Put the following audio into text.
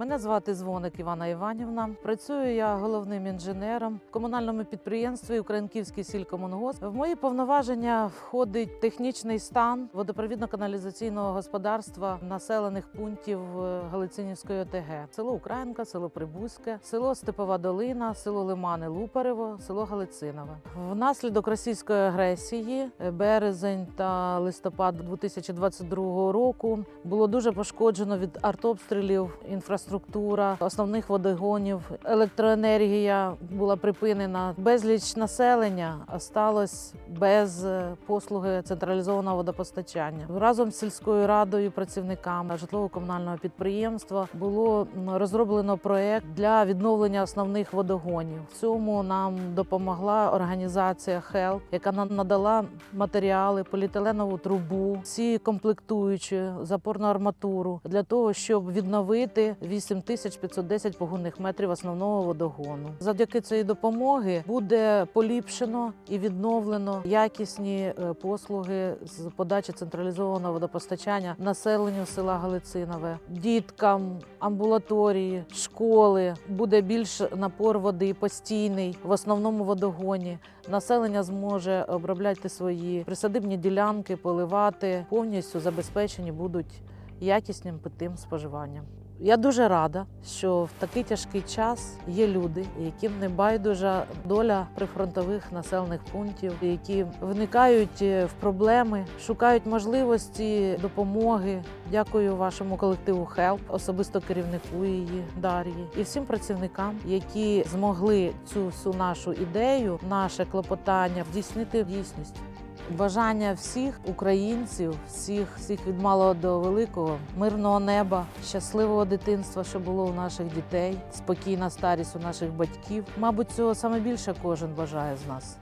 Мене звати Дзвоник Івана Іванівна. Працюю я головним інженером в комунальному підприємстві Українківський сількомунгосп. В мої повноваження входить технічний стан водопровідно-каналізаційного господарства населених пунктів е, Галицинівської ОТГ. Село Українка, село Прибузьке, село Степова Долина, село Лимани Лупарево, село Галицинове. Внаслідок російської агресії е, березень та листопад 2022 року було дуже пошкоджено від артобстрілів інфраструктура основних водогонів. Електроенергія була припинена. Безліч населення осталось без е, послуги централізованого водопостачання. Разом з сільською радою, працівниками житлово-комунального підприємства було розроблено проект для відновлення основних водогонів. В цьому нам допомогла організація HELP, яка нам надала матеріали, поліетиленову трубу, всі комплектуючі, запорну арматуру для того, щоб відновити 8510 погонних метрів основного водогону. Завдяки цієї допомоги буде поліпшено і відновлено якісні е, послуги з подачі централізованого водопостачання населенню села Галицинове, діткам, амбулаторії, школи. Буде більш напор води постійний в основному водогоні. Населення зможе обробляти свої присадибні ділянки, поливати повністю забезпечені будуть якісним питним споживанням. Я дуже рада, що в такий тяжкий час є люди, яким не байдужа доля прифронтових населених пунктів, які вникають е, в проблеми, шукають можливості допомоги. Дякую вашому колективу HELP, особисто керівнику її Дар'ї і всім працівникам, які змогли цю всю нашу ідею, наше клопотання здійснити в дійсність. Бажання всіх українців, всіх, всіх від малого до великого, мирного неба, щасливого дитинства, що було у наших дітей, спокійна старість у наших батьків. Мабуть, цього саме більше кожен бажає з нас.